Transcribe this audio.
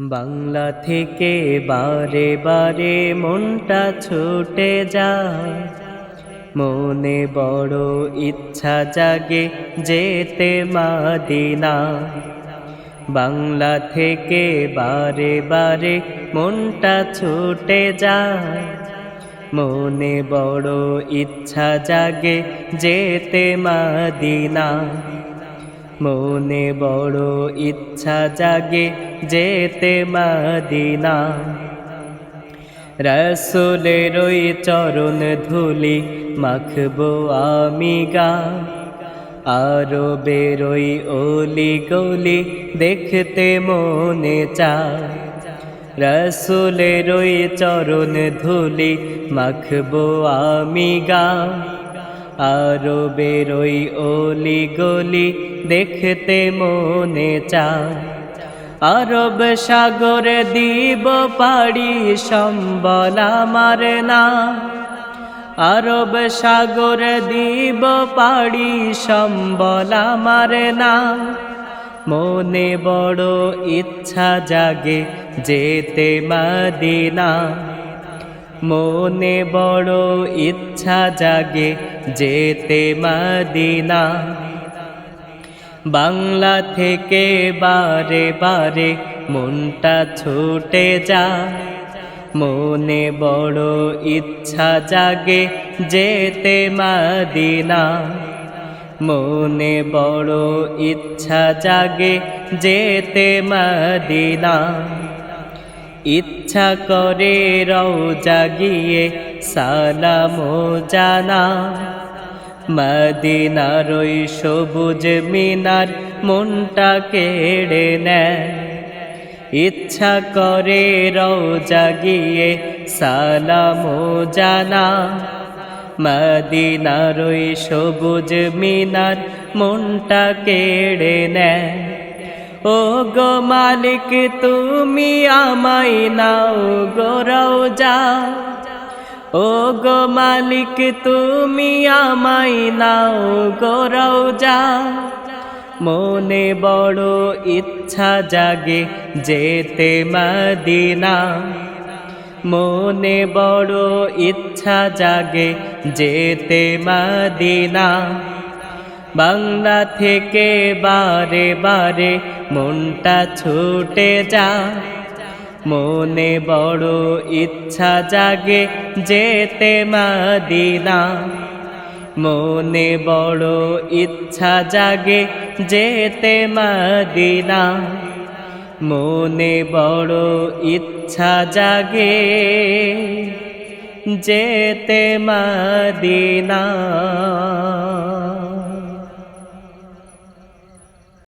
বাংলা থেকে বারে বারে মনটা ছুটে যায়। মনে বড় ইচ্ছা জাগে যেতে মাদিনা। বাংলা থেকে বারে বারে মনটা ছুটে যায়। মনে বড় ইচ্ছা জাগে যেতে মাদিনা। মনে বড় ইচ্ছা জাগে যেতে মাদিনা। রসুলের ওই চরণ ধুলি মাখবো আমি গা। আরও বেরোই ওলি গলি দেখতে মনে চায়। রসুলের ওই চরণ ধুলি মাখবো আমি গা। আরও বেরোই ওলি গলি দেখতে মনে চায়। আরব সাগরে দিব পাড়ি সম্বল আমার না। আরব সাগরে দিব পাড়ি সম্বল আমার না। মনে বড় ইচ্ছা জাগে যেতে মাদিনা। মনে বড় ইচ্ছা জাগে যেতে মাদিনা। বাংলা থেকে বারে বারে মনটা ছুটে যা। মনে বড় ইচ্ছা জাগে যেতে মাদিনা। মনে বড় ইচ্ছা জাগে যেতে মাদিনা। করে রও জাগিয়ে, সালাম জানা। মদিনার ওই সবুজ মিনার মনটা কেড়ে নেয়। ইচ্ছা করে রও জাগিয়ে, সালাম জানা। মদিনার ওই সবুজ মিনার মনটা কেড়ে নেয়। ও গো মালিক, তুমি আমায় নাও গো যা ও গো মালিক, তুমি আমায় নাও গো যা মনে বড় ইচ্ছা জাগে যেতে মদিনা। মনে বড় ইচ্ছা জাগে যেতে মদিনা। বাংলা থেকে বারে বারে মনটা ছুটে যা মনে বড় ইচ্ছা জাগে যেতে মাদিনা। মনে বড় ইচ্ছা জাগে যেতে মাদিনা। মনে বড় ইচ্ছা জাগে যেতে মাদিনা।